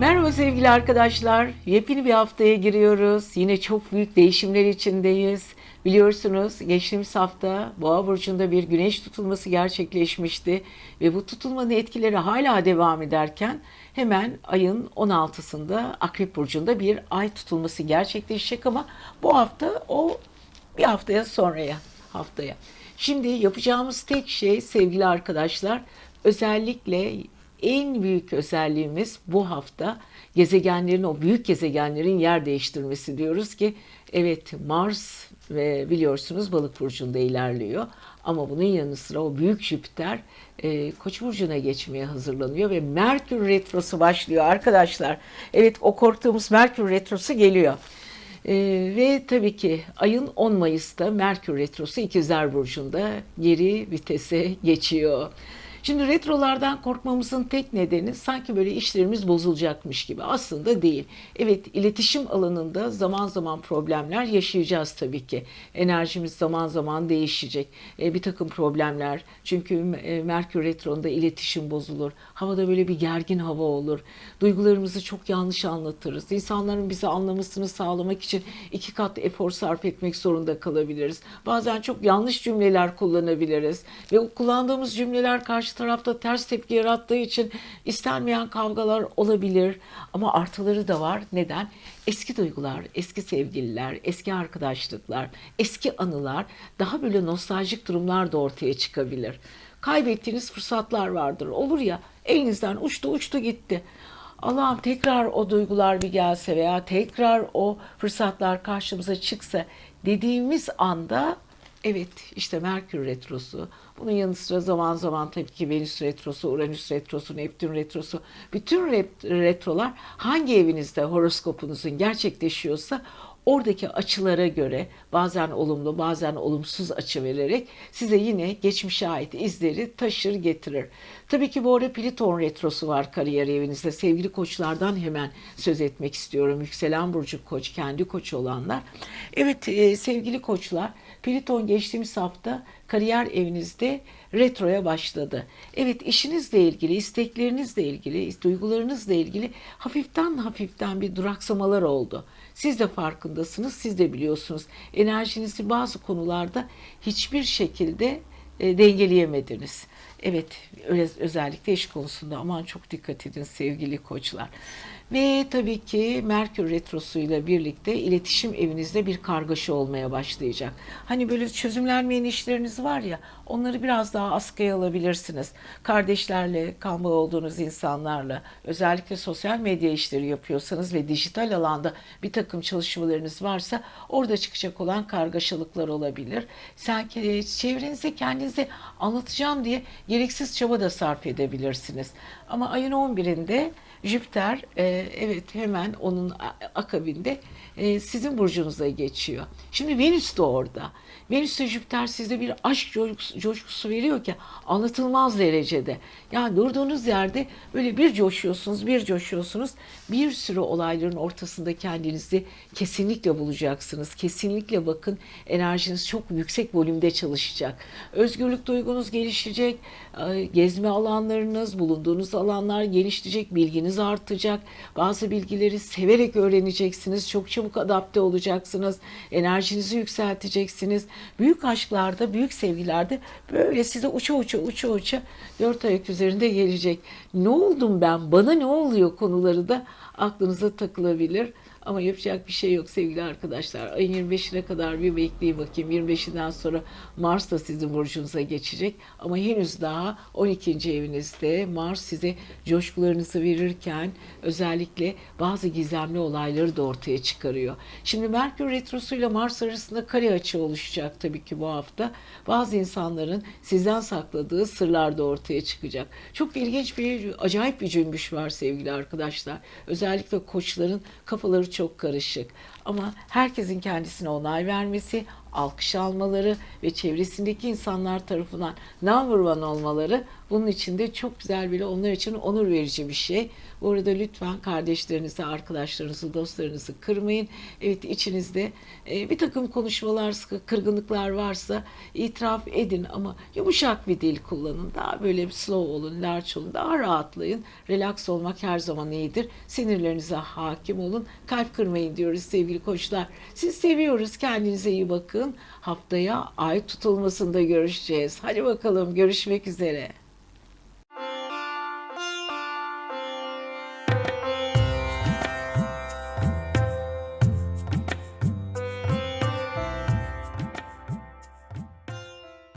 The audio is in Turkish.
Merhaba sevgili arkadaşlar. Yepyeni bir haftaya giriyoruz. Yine çok büyük değişimler içindeyiz. Biliyorsunuz geçtiğimiz hafta Boğa burcunda bir güneş tutulması gerçekleşmişti ve bu tutulmanın etkileri hala devam ederken hemen ayın 16'sında Akrep burcunda bir ay tutulması gerçekleşecek ama bu hafta o bir haftaya sonraya haftaya. Şimdi yapacağımız tek şey sevgili arkadaşlar özellikle en büyük özelliğimiz bu hafta gezegenlerin o büyük gezegenlerin yer değiştirmesi diyoruz ki evet Mars ve biliyorsunuz balık burcunda ilerliyor ama bunun yanı sıra o büyük Jüpiter e, Koç burcuna geçmeye hazırlanıyor ve Merkür retrosu başlıyor arkadaşlar. Evet o korktuğumuz Merkür retrosu geliyor. Ee, ve tabii ki ayın 10 Mayıs'ta Merkür Retrosu İkizler Burcu'nda geri vitese geçiyor. Şimdi retrolardan korkmamızın tek nedeni sanki böyle işlerimiz bozulacakmış gibi. Aslında değil. Evet iletişim alanında zaman zaman problemler yaşayacağız tabii ki. Enerjimiz zaman zaman değişecek. E, bir takım problemler. Çünkü e, Merkür Retro'nda iletişim bozulur. Havada böyle bir gergin hava olur. Duygularımızı çok yanlış anlatırız. İnsanların bizi anlamasını sağlamak için iki kat efor sarf etmek zorunda kalabiliriz. Bazen çok yanlış cümleler kullanabiliriz. Ve kullandığımız cümleler karşı tarafta ters tepki yarattığı için istenmeyen kavgalar olabilir. Ama artıları da var. Neden? Eski duygular, eski sevgililer, eski arkadaşlıklar, eski anılar, daha böyle nostaljik durumlar da ortaya çıkabilir. Kaybettiğiniz fırsatlar vardır. Olur ya elinizden uçtu uçtu gitti. Allah'ım tekrar o duygular bir gelse veya tekrar o fırsatlar karşımıza çıksa dediğimiz anda evet işte Merkür Retrosu, bunun yanı sıra zaman zaman tabii ki Venüs Retrosu, Uranüs Retrosu, Neptün Retrosu, bütün ret- retrolar hangi evinizde horoskopunuzun gerçekleşiyorsa oradaki açılara göre bazen olumlu bazen olumsuz açı vererek size yine geçmişe ait izleri taşır getirir. Tabii ki bu arada Plüton retrosu var kariyer evinizde. Sevgili koçlardan hemen söz etmek istiyorum. Yükselen burcu koç, kendi koç olanlar. Evet e, sevgili koçlar Plüton geçtiğimiz hafta kariyer evinizde retroya başladı. Evet işinizle ilgili, isteklerinizle ilgili, duygularınızla ilgili hafiften hafiften bir duraksamalar oldu. Siz de farkındasınız, siz de biliyorsunuz. Enerjinizi bazı konularda hiçbir şekilde e, dengeleyemediniz. Evet, özellikle iş konusunda aman çok dikkat edin sevgili koçlar. Ve tabii ki Merkür Retrosu'yla birlikte iletişim evinizde bir kargaşa olmaya başlayacak. Hani böyle çözümlenmeyen işleriniz var ya, onları biraz daha askıya alabilirsiniz. Kardeşlerle, kalma olduğunuz insanlarla, özellikle sosyal medya işleri yapıyorsanız ve dijital alanda bir takım çalışmalarınız varsa orada çıkacak olan kargaşalıklar olabilir. Sanki çevrenize kendinizi anlatacağım diye gereksiz çaba da sarf edebilirsiniz. Ama ayın 11'inde Jüpiter e, evet hemen onun akabinde e, sizin burcunuza geçiyor. Şimdi Venüs de orada. Venüs ve Jüpiter size bir aşk coşkusu, coşkusu veriyor ki anlatılmaz derecede. Yani durduğunuz yerde böyle bir coşuyorsunuz, bir coşuyorsunuz. Bir sürü olayların ortasında kendinizi kesinlikle bulacaksınız. Kesinlikle bakın enerjiniz çok yüksek volümde çalışacak. Özgürlük duygunuz gelişecek. e, Gezme alanlarınız, bulunduğunuz alanlar genişleyecek, bilginiz artacak. Bazı bilgileri severek öğreneceksiniz. Çok çabuk adapte olacaksınız. Enerjinizi yükselteceksiniz. Büyük aşklarda, büyük sevgilerde böyle size uça uça uça uça dört ayak üzerinde gelecek. Ne oldum ben, bana ne oluyor konuları da aklınıza takılabilir. Ama yapacak bir şey yok sevgili arkadaşlar. Ayın 25'ine kadar bir bekleyin bakayım. 25'inden sonra Mars da sizin burcunuza geçecek. Ama henüz daha 12. evinizde Mars size coşkularınızı verirken özellikle bazı gizemli olayları da ortaya çıkarıyor. Şimdi Merkür Retrosu ile Mars arasında kare açı oluşacak tabii ki bu hafta. Bazı insanların sizden sakladığı sırlar da ortaya çıkacak. Çok ilginç bir, acayip bir cümbüş var sevgili arkadaşlar. Özellikle koçların kafaları çok karışık. Ama herkesin kendisine onay vermesi, alkış almaları ve çevresindeki insanlar tarafından number one olmaları bunun için de çok güzel bile onlar için onur verici bir şey. Bu arada lütfen kardeşlerinizi, arkadaşlarınızı, dostlarınızı kırmayın. Evet içinizde e, bir takım konuşmalar, kırgınlıklar varsa itiraf edin ama yumuşak bir dil kullanın. Daha böyle slow olun, large olun, daha rahatlayın. Relax olmak her zaman iyidir. Sinirlerinize hakim olun. Kalp kırmayın diyoruz sevgili koçlar. Siz seviyoruz. Kendinize iyi bakın. Haftaya ay tutulmasında görüşeceğiz. Hadi bakalım görüşmek üzere.